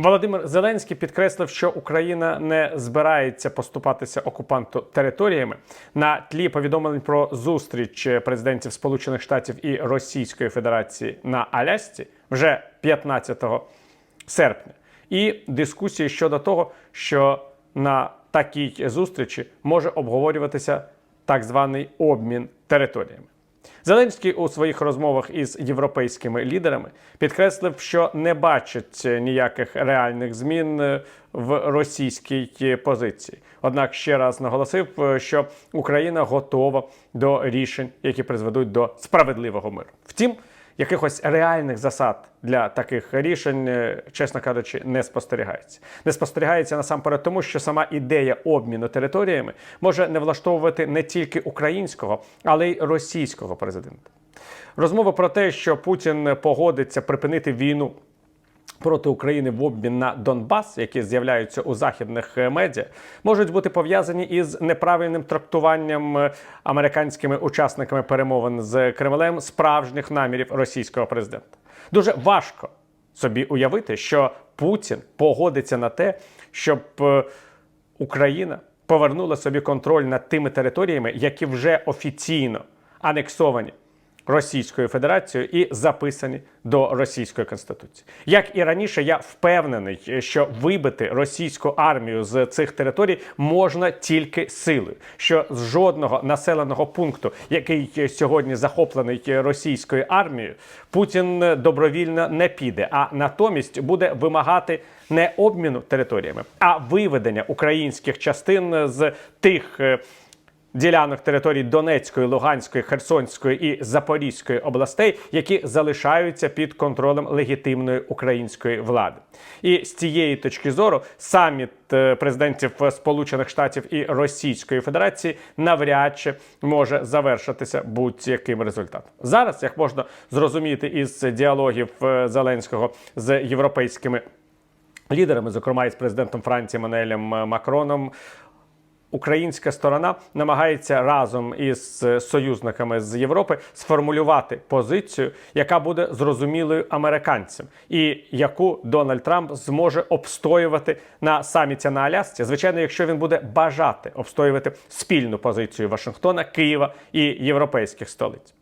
Володимир Зеленський підкреслив, що Україна не збирається поступатися окупанту територіями на тлі повідомлень про зустріч президентів Сполучених Штатів і Російської Федерації на Алясці вже 15 серпня, і дискусії щодо того, що на такій зустрічі може обговорюватися так званий обмін територіями. Зеленський у своїх розмовах із європейськими лідерами підкреслив, що не бачить ніяких реальних змін е, в російській позиції. Однак ще раз наголосив, е, що Україна готова до рішень, які призведуть до справедливого миру. Втім, якихось реальних засад для таких рішень, е, чесно кажучи, не спостерігається. Не спостерігається насамперед тому, що сама ідея обміну територіями може не влаштовувати не тільки українського, але й російського президента. Розмова про те, що Путін погодиться припинити війну проти України в обмін на Донбас, які з'являються у західних е, медіа, можуть бути пов'язані із неправильним трактуванням е, американськими учасниками перемовин з Кремлем справжніх намірів російського президента. Дуже важко собі уявити, що Путін погодиться на те, щоб е, Україна повернула собі контроль над тими територіями, які вже офіційно анексовані Російською Федерацією і записані до російської конституції. Як і раніше, я впевнений, що вибити російську армію з цих територій можна тільки силою. Що з жодного населеного пункту, який сьогодні захоплений російською армією, Путін добровільно не піде, а натомість буде вимагати не обміну територіями, а виведення українських частин з тих. Ділянок територій Донецької, Луганської, Херсонської і Запорізької областей, які залишаються під контролем легітимної української влади. І з цієї точки зору саміт е, президентів Сполучених Штатів і Російської Федерації навряд чи може завершитися будь-яким результатом. Зараз, як можна зрозуміти із діалогів е, Зеленського з європейськими лідерами, зокрема із президентом Франції Мануелем Макроном. Українська сторона намагається разом із е, союзниками з Європи сформулювати позицію, яка буде зрозумілою американцям, і яку Дональд Трамп зможе обстоювати на саміті на Алясці. Звичайно, якщо він буде бажати обстоювати спільну позицію Вашингтона, Києва і європейських столиць.